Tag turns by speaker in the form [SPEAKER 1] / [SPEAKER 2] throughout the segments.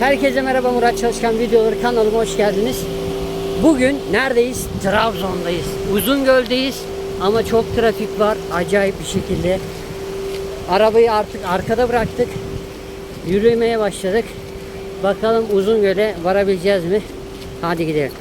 [SPEAKER 1] Herkese merhaba Murat Çalışkan videoları kanalıma hoş geldiniz. Bugün neredeyiz? Trabzon'dayız. Uzungöl'deyiz ama çok trafik var acayip bir şekilde. Arabayı artık arkada bıraktık. Yürümeye başladık. Bakalım Uzungöl'e varabileceğiz mi? Hadi gidelim.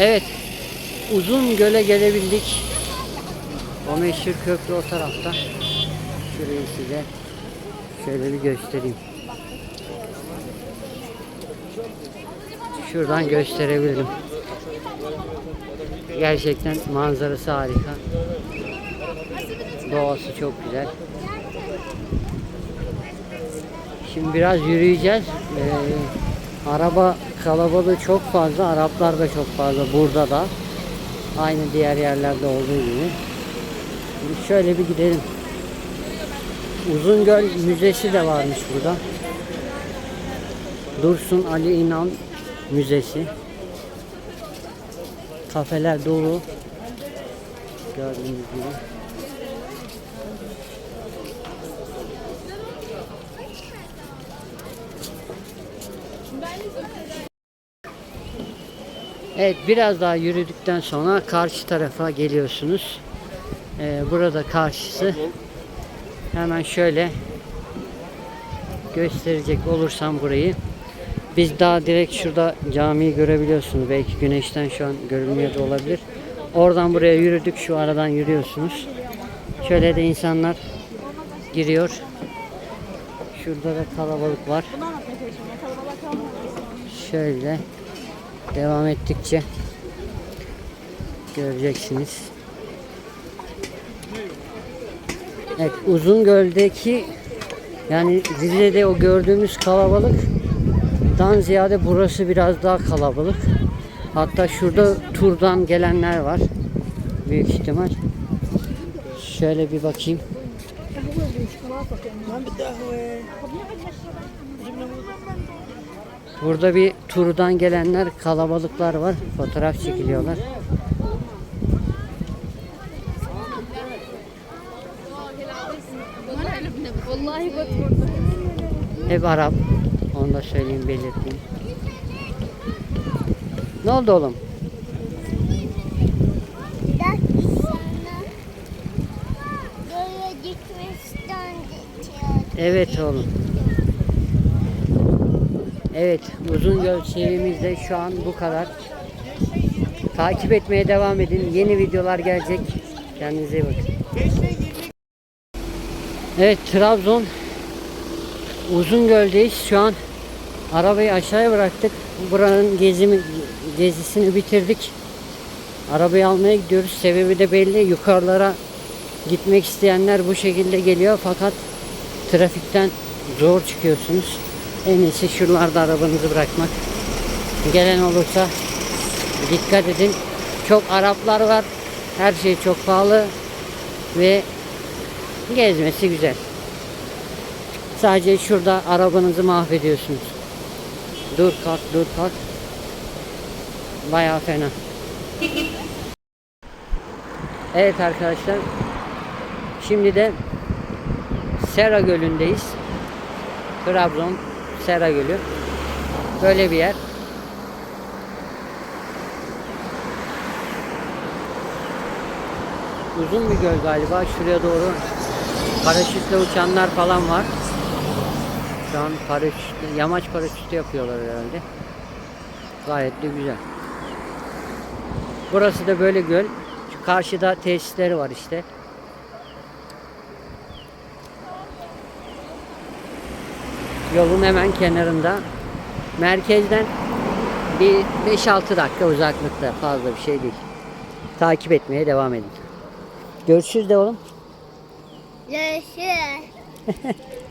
[SPEAKER 1] Evet. Uzun göle gelebildik. O meşhur köprü o tarafta. Şurayı size şöyle bir göstereyim. Şuradan gösterebilirim. Gerçekten manzarası harika. Doğası çok güzel. Şimdi biraz yürüyeceğiz. Ee, araba kalabalığı çok fazla. Araplar da çok fazla. Burada da. Aynı diğer yerlerde olduğu gibi. Şimdi şöyle bir gidelim. Uzungöl Müzesi de varmış burada. Dursun Ali İnan Müzesi. Kafeler dolu. Gördüğünüz gibi. Evet biraz daha yürüdükten sonra karşı tarafa geliyorsunuz. Ee, burada karşısı hemen şöyle gösterecek olursam burayı. Biz daha direkt şurada camiyi görebiliyorsunuz. Belki güneşten şu an görünmüyor da olabilir. Oradan buraya yürüdük. Şu aradan yürüyorsunuz. Şöyle de insanlar giriyor. Şurada da kalabalık var. Şöyle devam ettikçe göreceksiniz. Evet Uzungöl'deki yani Rize'de o gördüğümüz kalabalıktan ziyade burası biraz daha kalabalık. Hatta şurada turdan gelenler var. Büyük ihtimal. Şöyle bir bakayım. Burada bir turdan gelenler kalabalıklar var. Fotoğraf çekiliyorlar. Hep Arap. Onu da söyleyeyim belirteyim. Ne oldu oğlum? Evet oğlum. Evet, Uzungöl serimiz de şu an bu kadar. Takip etmeye devam edin. Yeni videolar gelecek. Kendinize iyi bakın. Evet, Trabzon Uzungöl'deyiz. Şu an arabayı aşağıya bıraktık. Buranın gezimi, gezisini bitirdik. Arabayı almaya gidiyoruz. Sebebi de belli. Yukarılara gitmek isteyenler bu şekilde geliyor. Fakat trafikten zor çıkıyorsunuz. En iyisi şuralarda arabanızı bırakmak. Gelen olursa dikkat edin. Çok Araplar var. Her şey çok pahalı ve gezmesi güzel. Sadece şurada arabanızı mahvediyorsunuz. Dur kalk dur kalk. Bayağı fena. Evet arkadaşlar. Şimdi de Sera Gölü'ndeyiz. Trabzon Sera Gölü. Böyle bir yer. Uzun bir göl galiba. Şuraya doğru paraşütle uçanlar falan var. Şu an paraşütle, yamaç paraşütü yapıyorlar herhalde. Gayet de güzel. Burası da böyle göl. Şu karşıda tesisleri var işte. Yolun hemen kenarında. Merkezden bir 5-6 dakika uzaklıkta fazla bir şey değil. Takip etmeye devam edin. Görüşürüz de oğlum.
[SPEAKER 2] Görüşürüz.